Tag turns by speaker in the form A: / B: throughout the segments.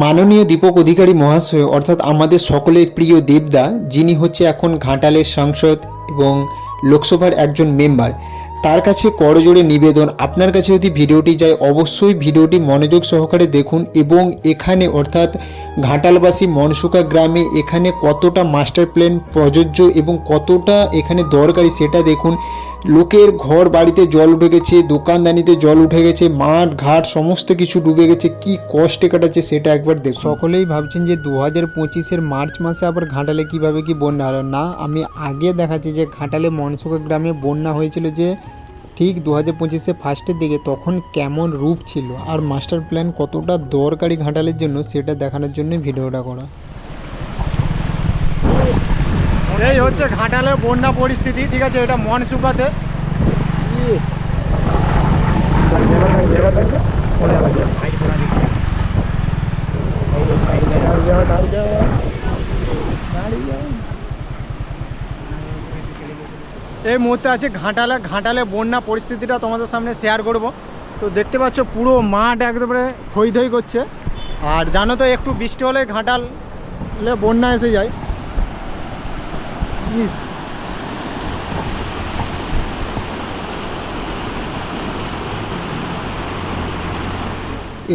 A: মাননীয় দীপক অধিকারী মহাশয়, অর্থাৎ আমাদের সকলের প্রিয় দেবদা, যিনি হচ্ছে এখন ঘাটালের সাংসদ এবং লোকসভার একজন মেম্বার, তার কাছে করজোড়ে নিবেদন। আপনার কাছে যদি ভিডিওটি যায়, অবশ্যই ভিডিওটি মনোযোগ সহকারে দেখুন এবং এখানে, অর্থাৎ ঘাটালবাসী মনসুকা গ্রামে এখানে কতটা মাস্টার প্ল্যান প্রযোজ্য এবং কতটা এখানে দরকারি সেটা দেখুন। লোকের ঘর বাড়িতে জল উঠে গেছে, দোকানদানিতে জল উঠে গেছে, মাঠ, ঘাট, সমস্ত কিছু ডুবে গেছে, কি কষ্টে কাটাচ্ছে সেটা একবার দেখ সকলেই ভাবছেন যে দু হাজার পঁচিশের মার্চ মাসে আবার ঘাটালে কীভাবে কি বন্যা হলো। না, আমি আগে দেখাচ্ছি যে ঘাটালে মনসুকা গ্রামে বন্যা হয়েছিল যে ঠিক দু হাজার পঁচিশে ফার্স্টের দিকে তখন কেমন রূপ ছিল। আর মাস্টার প্ল্যান কতটা দরকারি ঘাটালের জন্য সেটা দেখানোর জন্য ভিডিওটা করা।
B: এই হচ্ছে ঘাটালে বন্যা পরিস্থিতি, ঠিক আছে? এটা মনসুকাতে। এই মুহূর্তে আছে ঘাটালে ঘাটালে বন্যা পরিস্থিতিটা তোমাদের সামনে শেয়ার করব। তো দেখতে পাচ্ছ, পুরো মাঠ একবারে থই থই করছে। আর জানো তো, একটু বৃষ্টি হলে ঘাটালে বন্যা এসে যায়। ইস,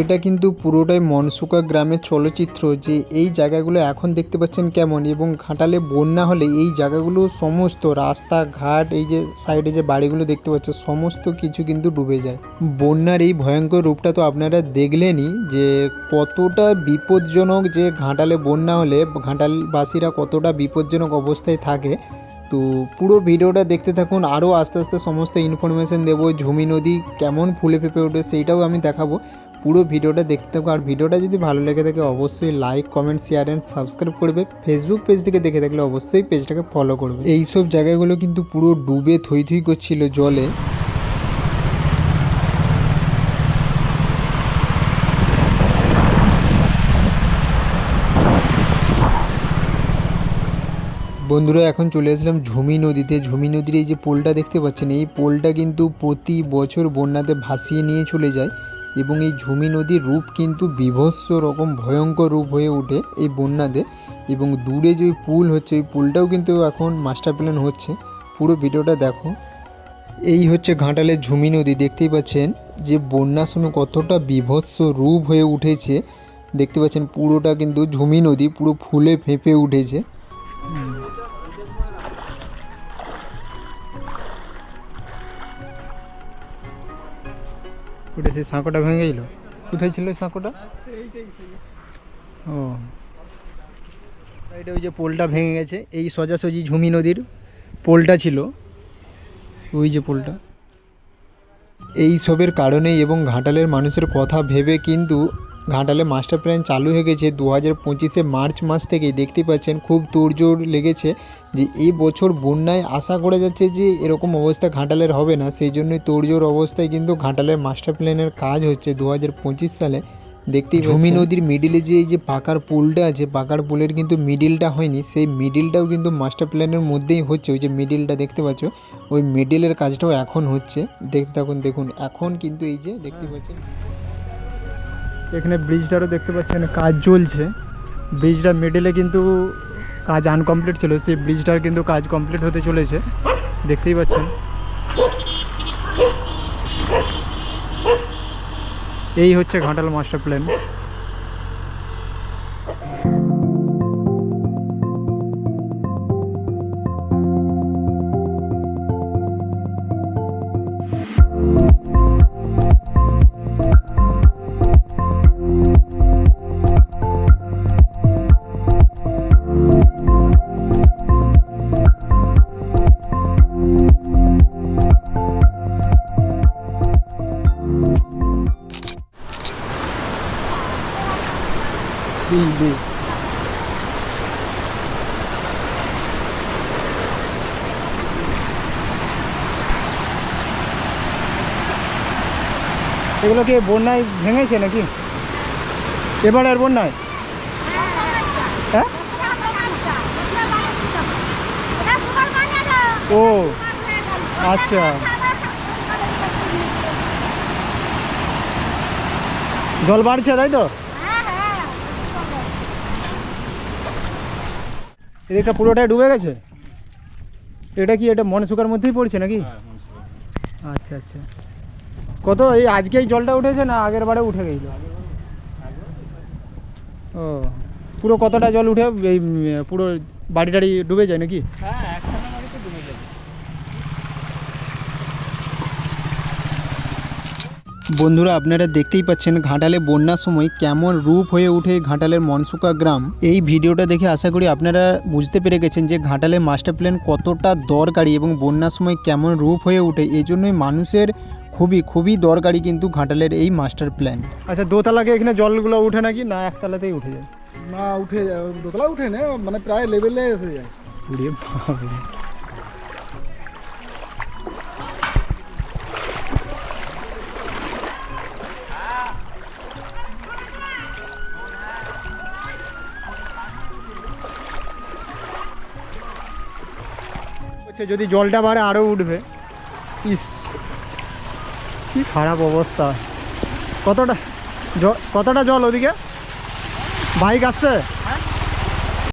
A: এটা কিন্তু পুরোটাই মনসুকা গ্রামের চলচ্চিত্র যে এই জায়গাগুলো এখন দেখতে পাচ্ছেন কেমন এবং ঘাটালে বন্যা হলে এই জায়গাগুলো সমস্ত রাস্তাঘাট, এই যে সাইডে যে বাড়িগুলো দেখতে পাচ্ছ, সমস্ত কিছু কিন্তু ডুবে যায়। বন্যার এই ভয়ঙ্কর রূপটা তো আপনারা দেখলেনই যে কতটা বিপজ্জনক যে ঘাটালে বন্যা হলে ঘাটালবাসীরা কতটা বিপজ্জনক অবস্থায় থাকে। তো পুরো ভিডিওটা দেখতে থাকুন, আরও আস্তে আস্তে সমস্ত ইনফরমেশন দেবো, ঝুমি নদী কেমন ফুলে ফেঁপে ওঠে সেইটাও আমি দেখাবো। পুরো ভিডিওটা দেখতে থাকো। আর ভিডিওটা যদি ভালো লেগে থাকে, অবশ্যই like comment share and subscribe করবে। ফেসবুক পেজ থেকে দেখে থাকলে অবশ্যই পেজটাকে ফলো করবে। এই সব জায়গাগুলো কিন্তু পুরো ডুবে থই থই করছিল জলে। বন্ধুরা, এখন চলে আসলাম ঝুমি নদীতে। ঝুমি নদীর এই যে পোলটা দেখতে পাচ্ছেন, এই পোলটা কিন্তু প্রতি বছর বন্যাতে ভাসিয়ে নিয়ে চলে যায়। এবং এই ঝুমি নদীর রূপ কিন্তু বিভৎস রকম ভয়ঙ্কর রূপ হয়ে ওঠে এই বন্যাতে এবং দূরে যে পুল হচ্ছে, ওই পুলটাও কিন্তু এখন মাস্টার প্ল্যান হচ্ছে। পুরো ভিডিওটা দেখো। এই হচ্ছে ঘাটালের ঝুমি নদী, দেখতেই পাচ্ছেন যে বন্যার সময় কতটা বিভৎস রূপ হয়ে উঠেছে। দেখতে পাচ্ছেন পুরোটা কিন্তু ঝুমি নদী, পুরো ফুলে ফেঁপে উঠেছে।
B: ওটা সেই সাঁকোটা ভেঙে গেছিল কোথায় ছিল সাঁকোটা ও
A: এটা ওই যে পোলটা ভেঙে গেছে
B: এই সোজাসুজি ঝুমি নদীর পোলটা ছিল ওই যে পোলটা।
A: এই সবের কারণেই এবং ঘাটালের মানুষের কথা ভেবে কিন্তু ঘাটালে মাস্টার প্ল্যান চালু হয়ে গেছে দু হাজার পঁচিশে মার্চ মাস থেকেই দেখতে পাচ্ছেন। খুব তোড়জোড় লেগেছে। যে এই বছর বন্যায় আশা করা যাচ্ছে যে এরকম অবস্থা ঘাটালের হবে না। সেই জন্যই তোড়জোড় অবস্থায় কিন্তু ঘাটালের মাস্টার প্ল্যানের কাজ হচ্ছে দু হাজার পঁচিশ সালে। দেখতেই ঝুমি নদীর মিডিলে যে এই যে পাকার পুলটা আছে পাকার পুলের কিন্তু মিডিলটা হয়নি। সেই মিডিলটাও কিন্তু মাস্টার প্ল্যানের মধ্যেই হচ্ছে। ওই যে মিডিলটা দেখতে পাচ্ছ ওই মিডিলের কাজটাও এখন হচ্ছে। দেখতে থাকুন দেখুন এখন কিন্তু এই যে দেখতে পাচ্ছেন।
B: এখানে ব্রিজটারও দেখতে পাচ্ছেন কাজ চলছে। ব্রিজটা মিডলে কিন্তু কাজ আনকমপ্লিট ছিল, সেই ব্রিজটার কিন্তু কাজ কমপ্লিট হতে চলেছে। দেখতেই পাচ্ছেন। এই হচ্ছে ঘাটাল মাস্টার প্ল্যান এগুলো কি বন্যায় ভেঙেছে নাকি? এবারে এবারের বন্যায়? হ্যাঁ? ও আচ্ছা। জল বাড়ছে তাই তো? এদিকটা পুরোটাই ডুবে গেছে? এটা কি এটা মনসুকার মধ্যেই পড়ছে নাকি? আচ্ছা আচ্ছা। কত এই আজকেই জলটা উঠেছে না আগের বারে উঠে গেছিল? ও পুরো কতটা জল উঠে এই পুরো বাড়ি টাড়ি ডুবে যায় নাকি?
C: হ্যাঁ একখানা বাড়িতে ডুবে যাবে
A: বন্ধুরা আপনারা দেখতেই পাচ্ছেন ঘাটালে বন্যার সময় কেমন রূপ হয়ে ওঠে ঘাটালের মনসুকা গ্রাম। এই ভিডিওটা দেখে আশা করি আপনারা বুঝতে পেরে গেছেন যে ঘাটালে মাস্টার প্ল্যান কতটা দরকারি এবং বন্যার সময় কেমন রূপ হয়ে ওঠে। এই জন্যই মানুষের খুবই খুবই দরকারি কিন্তু ঘাটালের এই মাস্টার প্ল্যান
B: আচ্ছা দোতলাকে এখানে জলগুলো উঠে নাকি? না একতলাতেই উঠে যায়।
C: না উঠে যায়। দোতলা উঠে না মানে প্রায় লেভেলে এসে যায়।
B: হচ্ছে, যদি জলটা বাড়ে আরও উঠবে। ইস, কি খারাপ অবস্থা। কতটা কতটা জল ওদিকে? বাইক আসছে?